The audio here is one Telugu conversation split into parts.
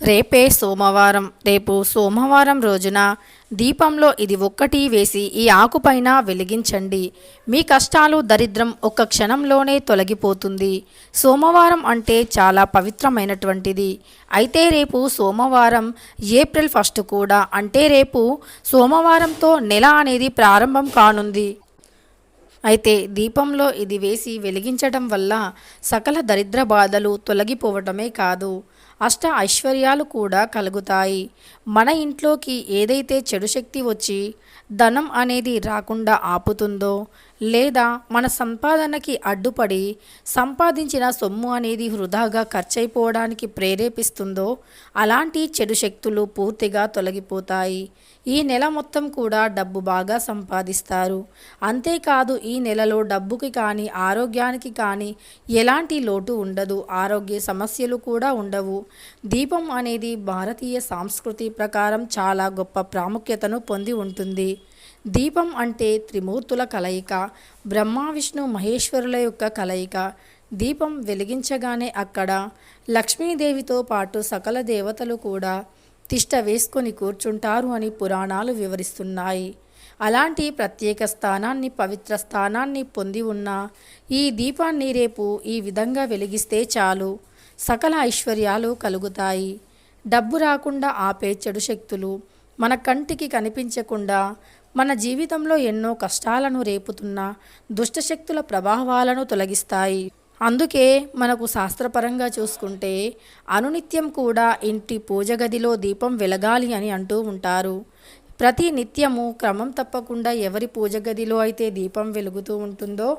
రేపే సోమవారం. రేపు సోమవారం రోజున దీపంలో ఇది ఒక్కటి వేసి ఈ ఆకుపైన వెలిగించండి. మీ కష్టాలు దరిద్రం ఒక్క క్షణంలోనే తొలగిపోతుంది. సోమవారం అంటే చాలా పవిత్రమైనటువంటిది. అయితే రేపు సోమవారం ఏప్రిల్ ఫస్ట్ కూడా. అంటే రేపు సోమవారంతో నెల అనేది ప్రారంభం కానుంది. అయితే దీపంలో ఇది వేసి వెలిగించడం వల్ల సకల దరిద్ర బాధలు తొలగిపోవటమే కాదు. అష్ట ఐశ్వర్యాలు కూడా కలుగుతాయి. మన ఇంట్లోకి ఏదైతే చెడు శక్తి వచ్చి ధనం అనేది రాకుండా ఆపుతుందో లేదా మన సంపాదనకి అడ్డుపడి సంపాదించిన సొమ్ము అనేది వృధాగా ఖర్చయిపోవడానికి ప్రేరేపిస్తుందో అలాంటి చెడు శక్తులు పూర్తిగా తొలగిపోతాయి. ఈ నెల మొత్తం కూడా డబ్బు బాగా సంపాదిస్తారు. అంతేకాదు ఈ నెలలో డబ్బుకి కానీ ఆరోగ్యానికి కానీ ఎలాంటి లోటు ఉండదు. ఆరోగ్య సమస్యలు కూడా ఉండవు. దీపం అనేది భారతీయ సంస్కృతి ప్రకారం చాలా గొప్ప ప్రాముఖ్యతను పొంది ఉంటుంది. దీపం అంటే త్రిమూర్తుల కలయిక. బ్రహ్మ విష్ణు మహేశ్వరుల యొక్క కలయిక. దీపం వెలిగించగానే అక్కడ లక్ష్మీదేవితో పాటు సకల దేవతలు కూడా తిష్ట వేసుకొని కూర్చుంటారు అని పురాణాలు వివరిస్తున్నాయి. అలాంటి ప్రత్యేక స్థానాన్ని పవిత్ర స్థానాన్ని పొంది ఉన్న ఈ దీపాన్ని రేపు ఈ విధంగా వెలిగిస్తే చాలు. సకల ఐశ్వర్యాలు కలుగుతాయి. డబ్బు రాకుండా ఆపే చెడు శక్తులు మన కంటికి కనిపించకుండా మన జీవితంలో ఎన్నో కష్టాలను రేపుతున్న దుష్టశక్తుల ప్రభావాలను తొలగిస్తాయి. అందుకే మనకు శాస్త్రపరంగా చూసుకుంటే అనునిత్యం కూడా ఇంటి పూజ గదిలో దీపం వెలగాలి అని అంటూ ఉంటారు. ప్రతి నిత్యము క్రమం తప్పకుండా ఎవరి పూజ గదిలో అయితే దీపం వెలుగుతూ ఉంటుందో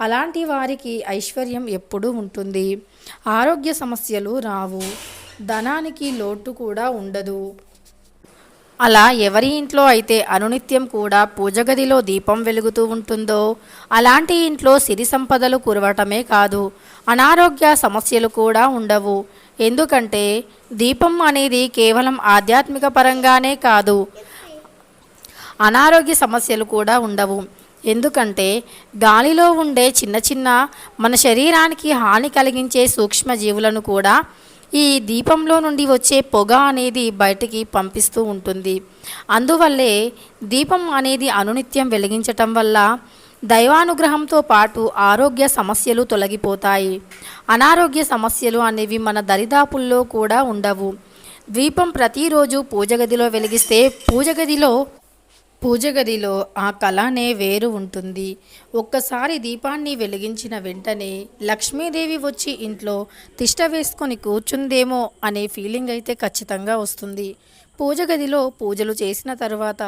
అలాంటి వారికి ఐశ్వర్యం ఎప్పుడూ ఉంటుంది. ఆరోగ్య సమస్యలు రావు. ధనానికి లోటు కూడా ఉండదు. అలా ఎవరి ఇంట్లో అయితే అనునిత్యం కూడా పూజ గదిలో దీపం వెలుగుతూ ఉంటుందో అలాంటి ఇంట్లో సిరి సంపదలు కురవటమే కాదు అనారోగ్య సమస్యలు కూడా ఉండవు. ఎందుకంటే దీపం అనేది కేవలం ఆధ్యాత్మిక పరంగానే కాదు అనారోగ్య సమస్యలు కూడా ఉండవు. ఎందుకంటే గాలిలో ఉండే చిన్న చిన్న మన శరీరానికి హాని కలిగించే సూక్ష్మజీవులను కూడా ఈ దీపంలో నుండి వచ్చే పొగ అనేది బయటికి పంపిస్తూ ఉంటుంది. అందువల్లే దీపం అనేది అనునిత్యం వెలిగించటం వల్ల దైవానుగ్రహంతో పాటు ఆరోగ్య సమస్యలు తొలగిపోతాయి. అనారోగ్య సమస్యలు అనేవి మన దరిదాపుల్లో కూడా ఉండవు. ద్వీపం ప్రతిరోజు పూజ గదిలో వెలిగిస్తే పూజ గదిలో పూజ గదిలో ఆ కళనే వేరు ఉంటుంది. ఒక్కసారి దీపాన్ని వెలిగించిన వెంటనే లక్ష్మీదేవి వచ్చి ఇంట్లో తిష్ట వేసుకొని కూర్చుందేమో అనే ఫీలింగ్ అయితే ఖచ్చితంగా వస్తుంది. పూజ గదిలో పూజలు చేసిన తర్వాత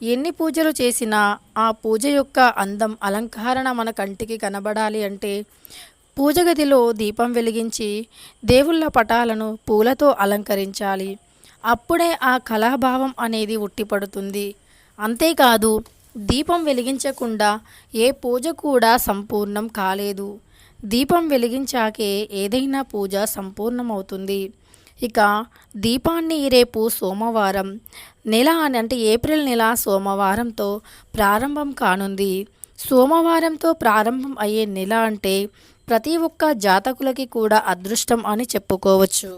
ఎన్ని పూజలు చేసినా ఆ పూజ యొక్క అందం అలంకరణ మన కంటికి కనబడాలి అంటే పూజ గదిలో దీపం వెలిగించి దేవుళ్ళ పటాలను పూలతో అలంకరించాలి. అప్పుడే ఆ కళాభావం అనేది ఉట్టిపడుతుంది. అంతేకాదు దీపం వెలిగించకుండా ఏ పూజ కూడా సంపూర్ణం కాలేదు. దీపం వెలిగించాకే ఏదైనా పూజ సంపూర్ణమవుతుంది. ఇక దీపాన్ని రేపు సోమవారం నెల అని అంటే ఏప్రిల్ నెల సోమవారంతో ప్రారంభం కానుంది. సోమవారంతో ప్రారంభం అయ్యే నెల అంటే ప్రతి ఒక్క జాతకులకి కూడా అదృష్టం అని చెప్పుకోవచ్చు.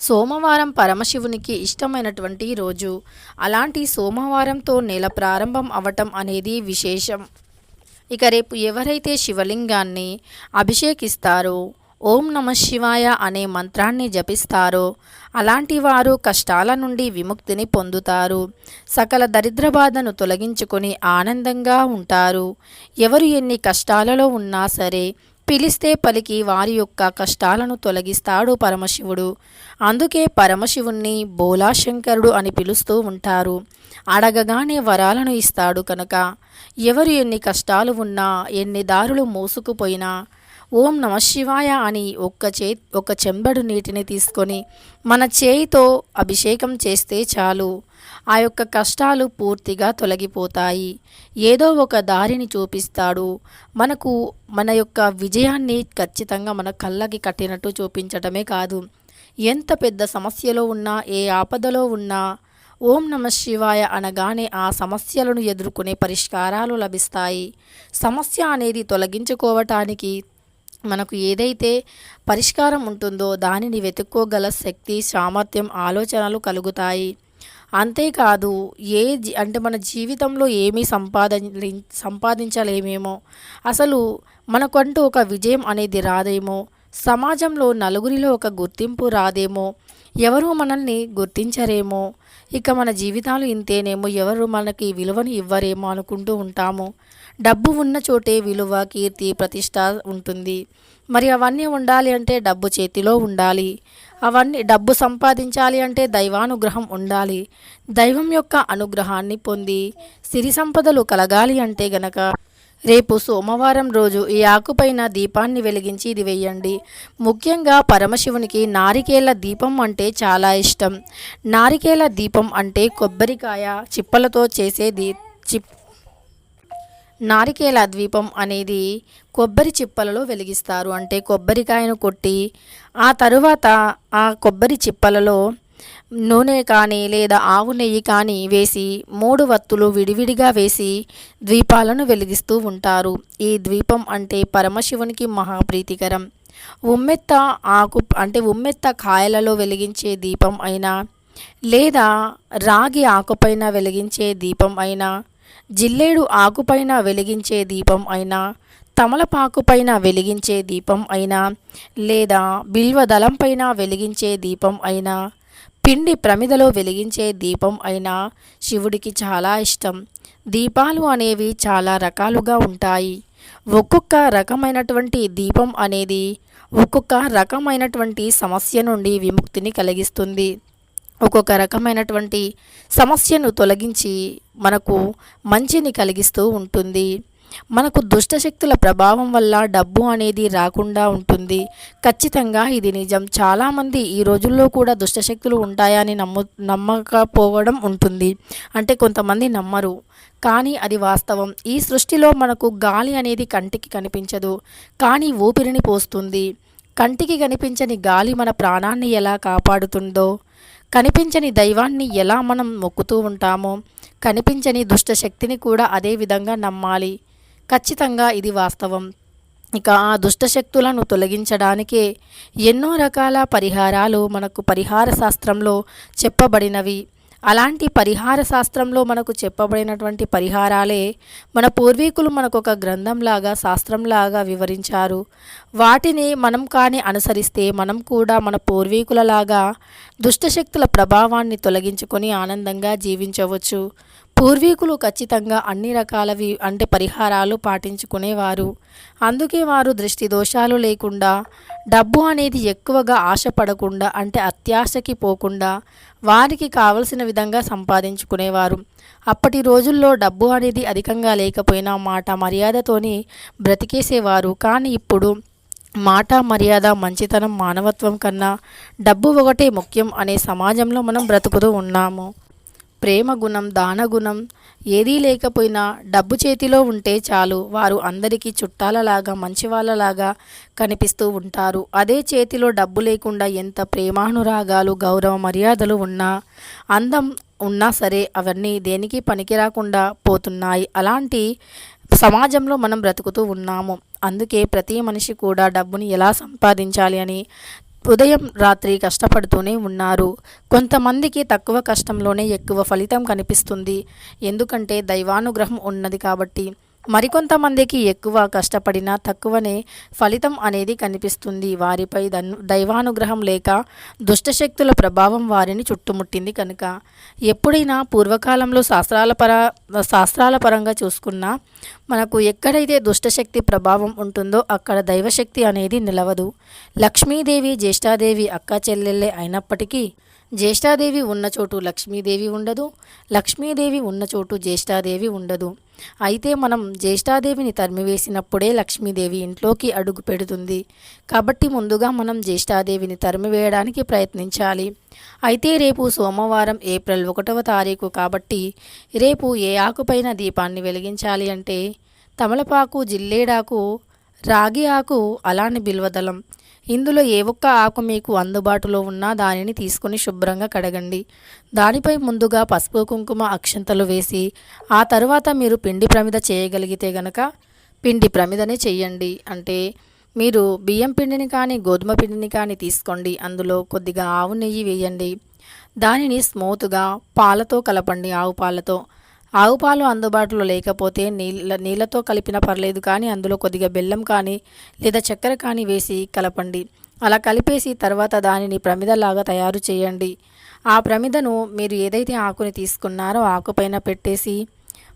సోమవారం పరమశివునికి ఇష్టమైనటువంటి రోజు. అలాంటి సోమవారంతో నెల ప్రారంభం అవటం అనేది విశేషం. ఇక రేపు ఎవరైతే శివలింగాన్ని అభిషేకిస్తారో ఓం నమ శివాయ అనే మంత్రాన్ని జపిస్తారో అలాంటి వారు కష్టాల నుండి విముక్తిని పొందుతారు. సకల దరిద్ర బాధను తొలగించుకొని ఆనందంగా ఉంటారు. ఎవరు ఎన్ని కష్టాలలో ఉన్నా సరే పిలిస్తే పలికి వారి యొక్క కష్టాలను తొలగిస్తాడు పరమశివుడు. అందుకే పరమశివుణ్ణి బోలాశంకరుడు అని పిలుస్తూ ఉంటారు. అడగగానే వరాలను ఇస్తాడు కనుక. ఎవరు ఎన్ని కష్టాలు ఉన్నా ఎన్ని దారులు మోసుకుపోయినా ఓం నమ శివాయ అని ఒక్క చే ఒక చెంబడు నీటిని తీసుకొని మన చేయితో అభిషేకం చేస్తే చాలు. ఆ యొక్క కష్టాలు పూర్తిగా తొలగిపోతాయి. ఏదో ఒక దారిని చూపిస్తాడు. మనకు మన యొక్క విజయాన్ని ఖచ్చితంగా మన కళ్ళకి కట్టినట్టు చూపించటమే కాదు. ఎంత పెద్ద సమస్యలో ఉన్నా ఏ ఆపదలో ఉన్నా ఓం నమ శివాయ అనగానే ఆ సమస్యలను ఎదుర్కొనే పరిష్కారాలు లభిస్తాయి. సమస్య అనేది తొలగించుకోవటానికి మనకు ఏదైతే పరిష్కారం ఉంటుందో దానిని వెతుక్కోగల శక్తి సామర్థ్యం ఆలోచనలు కలుగుతాయి. అంతేకాదు ఏ జీ- అంటే మన జీవితంలో ఏమీ సంపాదించ సంపాదించలేమేమో అసలు మనకంటూ ఒక విజయం అనేది రాదేమో సమాజంలో నలుగురిలో ఒక గుర్తింపు రాదేమో ఎవరు మనల్ని గుర్తించరేమో ఇక మన జీవితాలు ఇంతేనేమో ఎవరు మనకి విలువను ఇవ్వరేమో అనుకుంటూ ఉంటాము. డబ్బు ఉన్న చోటే విలువ కీర్తి ప్రతిష్ట ఉంటుంది. మరి అవన్నీ ఉండాలి అంటే డబ్బు చేతిలో ఉండాలి. అవన్నీ డబ్బు సంపాదించాలి అంటే దైవానుగ్రహం ఉండాలి. దైవం యొక్క అనుగ్రహాన్ని పొంది సిరి సంపదలు కలగాలి అంటే గనక రేపు సోమవారం రోజు ఈ ఆకుపైన దీపాన్ని వెలిగించి ఇది వేయండి ముఖ్యంగా పరమశివునికి నారికేల దీపం అంటే చాలా ఇష్టం. నారికేల దీపం అంటే కొబ్బరికాయ చిప్పలతో చేసే దీ చిప్ నారికేల ద్వీపం అనేది కొబ్బరి చిప్పలలో వెలిగిస్తారు. అంటే కొబ్బరికాయను కొట్టి ఆ తరువాత ఆ కొబ్బరి చిప్పలలో నూనె కానీ లేదా ఆవు నెయ్యి కానీ వేసి మూడు వత్తులు విడివిడిగా వేసి ద్వీపాలను వెలిగిస్తూ ఉంటారు. ఈ ద్వీపం అంటే పరమశివునికి మహాప్రీతికరం. ఉమ్మెత్త ఆకు అంటే ఉమ్మెత్త కాయలలో వెలిగించే దీపం అయినా లేదా రాగి ఆకుపైన వెలిగించే దీపం అయినా జిల్లేడు ఆకుపైన వెలిగించే దీపం అయినా తమలపాకుపైన వెలిగించే దీపం అయినా లేదా బిల్వ దళం పైన వెలిగించే దీపం అయినా పిండి ప్రమిదలో వెలిగించే దీపం అయినా శివుడికి చాలా ఇష్టం. దీపాలు అనేవి చాలా రకాలుగా ఉంటాయి. ఒక్కొక్క రకమైనటువంటి దీపం అనేది ఒక్కొక్క రకమైనటువంటి సమస్య నుండి విముక్తిని కలిగిస్తుంది. ఒక్కొక్క రకమైనటువంటి సమస్యను తొలగించి మనకు మంచిని కలిగిస్తూ ఉంటుంది. మనకు దుష్టశక్తుల ప్రభావం వల్ల డబ్బు అనేది రాకుండా ఉంటుంది. ఖచ్చితంగా ఇది నిజం. చాలామంది ఈ రోజుల్లో కూడా దుష్టశక్తులు ఉంటాయని నమ్ము నమ్మకపోవడం ఉంటుంది. అంటే కొంతమంది నమ్మరు. కానీ అది వాస్తవం. ఈ సృష్టిలో మనకు గాలి అనేది కంటికి కనిపించదు. కానీ ఊపిరిని పోస్తుంది. కంటికి కనిపించని గాలి మన ప్రాణాన్ని ఎలా కాపాడుతుందో కనిపించని దైవాన్ని ఎలా మనం మొక్కుతూ ఉంటామో కనిపించని దుష్ట శక్తిని కూడా అదే విధంగా నమ్మాలి. ఖచ్చితంగా ఇది వాస్తవం. ఇక ఆ దుష్ట శక్తులను తొలగించడానికే ఎన్నో రకాల పరిహారాలు మనకు పరిహార శాస్త్రంలో చెప్పబడినవి. అలాంటి పరిహార శాస్త్రంలో మనకు చెప్పబడినటువంటి పరిహారాలే మన పూర్వీకులు మనకు ఒక గ్రంథంలాగా శాస్త్రంలాగా వివరించారు. వాటిని మనం కానీ అనుసరిస్తే మనం కూడా మన పూర్వీకులలాగా దుష్టశక్తుల ప్రభావాన్ని తొలగించుకొని ఆనందంగా జీవించవచ్చు. పూర్వీకులు ఖచ్చితంగా అన్ని రకాలవి అంటే పరిహారాలు పాటించుకునేవారు. అందుకే వారు దృష్టి దోషాలు లేకుండా డబ్బు అనేది ఎక్కువగా ఆశపడకుండా అంటే అత్యాశకి పోకుండా వారికి కావలసిన విధంగా సంపాదించుకునేవారు. అప్పటి రోజుల్లో డబ్బు అనేది అధికంగా లేకపోయినా మాట మర్యాదతోని బ్రతికేసేవారు. కానీ ఇప్పుడు మాట మర్యాద మంచితనం మానవత్వం కన్నా డబ్బు ఒకటే ముఖ్యం అనే సమాజంలో మనం బ్రతుకుతూ ఉన్నాము. ప్రేమ గుణం దాన గుణం ఏదీ లేకపోయినా డబ్బు చేతిలో ఉంటే చాలు. వారు అందరికీ చుట్టాలలాగా మంచివాళ్ళలాగా కనిపిస్తూ ఉంటారు. అదే చేతిలో డబ్బు లేకుండా ఎంత ప్రేమానురాగాలు గౌరవ మర్యాదలు ఉన్నా అందం ఉన్నా సరే అవన్నీ దేనికి పనికి రాకుండా పోతున్నాయి. అలాంటి సమాజంలో మనం బ్రతుకుతూ ఉన్నాము. అందుకే ప్రతి మనిషి కూడా డబ్బుని ఎలా సంపాదించాలి అని ఉదయం రాత్రి కష్టపడుతూనే ఉన్నారు. కొంతమందికి తక్కువ కష్టంలోనే ఎక్కువ ఫలితం కనిపిస్తుంది. ఎందుకంటే దైవానుగ్రహం ఉన్నది కాబట్టి మరికొంతమందికి ఎక్కువ కష్టపడినా తక్కువనే ఫలితం అనేది కనిపిస్తుంది. వారిపై దన్ దైవానుగ్రహం లేక దుష్టశక్తుల ప్రభావం వారిని చుట్టుముట్టింది కనుక. ఎప్పుడైనా పూర్వకాలంలో శాస్త్రాల పర శాస్త్రాల పరంగా చూసుకున్నా మనకు ఎక్కడైతే దుష్టశక్తి ప్రభావం ఉంటుందో అక్కడ దైవశక్తి అనేది నిలవదు. లక్ష్మీదేవి జ్యేష్ఠాదేవి అక్క చెల్లెళ్ళే అయినప్పటికీ జ్యేష్ఠాదేవి ఉన్న చోటు లక్ష్మీదేవి ఉండదు. లక్ష్మీదేవి ఉన్న చోటు జ్యేష్ఠాదేవి ఉండదు. అయితే మనం జ్యేష్ఠాదేవిని తరిమివేసినప్పుడే లక్ష్మీదేవి ఇంట్లోకి అడుగు పెడుతుంది. కాబట్టి ముందుగా మనం జ్యేష్ఠాదేవిని తరిమివేయడానికి ప్రయత్నించాలి. అయితే రేపు సోమవారం ఏప్రిల్ ఒకటవ తారీఖు కాబట్టి రేపు ఏ ఆకుపైన దీపాన్ని వెలిగించాలి అంటే తమలపాకు జిల్లేడాకు రాగి ఆకు అలాని బిల్వదళం. ఇందులో ఏ ఒక్క ఆకు మీకు అందుబాటులో ఉన్నా దానిని తీసుకుని శుభ్రంగా కడగండి. దానిపై ముందుగా పసుపు కుంకుమ అక్షంతలు వేసి ఆ తర్వాత మీరు పిండి ప్రమిద చేయగలిగితే గనక పిండి ప్రమిదనే చేయండి అంటే మీరు బియ్యం పిండిని కానీ గోధుమ పిండిని కానీ తీసుకోండి. అందులో కొద్దిగా ఆవు నెయ్యి వేయండి. దానిని స్మూత్గా పాలతో కలపండి ఆవు పాలతో. ఆవు పాలు అందుబాటులో లేకపోతే నీళ్ళ నీళ్ళతో కలిపిన పర్లేదు కానీ అందులో కొద్దిగా బెల్లం కానీ లేదా చక్కెర కానీ వేసి కలపండి. అలా కలిపేసి తర్వాత దానిని ప్రమిదలాగా తయారు చేయండి. ఆ ప్రమిదను మీరు ఏదైతే ఆకుని తీసుకున్నారో ఆకుపైన పెట్టేసి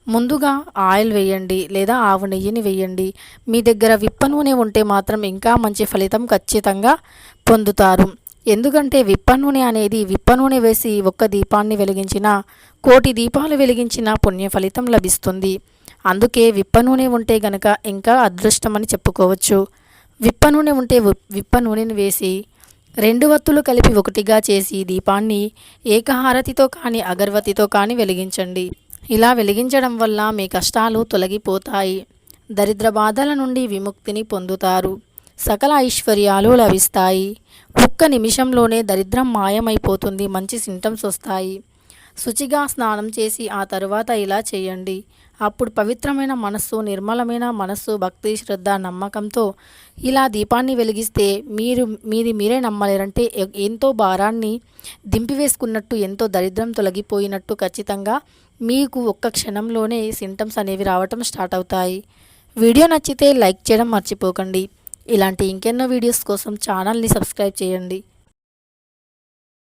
ముందుగా ఆయిల్ వేయండి లేదా ఆవు నెయ్యిని వేయండి. మీ దగ్గర విప్ప నూనె ఉంటే మాత్రం ఇంకా మంచి ఫలితం ఖచ్చితంగా పొందుతారు. ఎందుకంటే విప్ప నూనె అనేది విప్ప నూనె వేసి ఒక్క దీపాన్ని వెలిగించిన కోటి దీపాలు వెలిగించిన పుణ్య ఫలితం లభిస్తుంది. అందుకే విప్ప నూనె ఉంటే గనక ఇంకా అదృష్టమని చెప్పుకోవచ్చు. విప్ప నూనె ఉంటే విప్ప నూనెని వేసి రెండు వత్తులు కలిపి ఒకటిగా చేసి దీపాన్ని ఏకహారతితో కానీ అగర్వతితో కానీ వెలిగించండి. ఇలా వెలిగించడం వల్ల మీ కష్టాలు తొలగిపోతాయి. దరిద్ర బాధల నుండి విముక్తిని పొందుతారు. సకల ఐశ్వర్యాలు లభిస్తాయి. ఒక్క నిమిషంలోనే దరిద్రం మాయమైపోతుంది మంచి సింటమ్స్ వస్తాయి. శుచిగా స్నానం చేసి ఆ తరువాత ఇలా చేయండి. అప్పుడు పవిత్రమైన మనస్సు నిర్మలమైన మనస్సు భక్తి శ్రద్ధ నమ్మకంతో ఇలా దీపాన్ని వెలిగిస్తే మీరు మీది మీరే నమ్మలేరంటే ఎంతో భారాన్ని దింపివేసుకున్నట్టు ఎంతో దరిద్రం తొలగిపోయినట్టు ఖచ్చితంగా మీకు ఒక్క క్షణంలోనే సింటమ్స్ అనేవి రావటం స్టార్ట్ అవుతాయి. వీడియో నచ్చితే లైక్ చేయడం మర్చిపోకండి. ఇలాంటి ఇంకెన్నో వీడియోస్ కోసం ఛానల్ని సబ్స్క్రైబ్ చేయండి.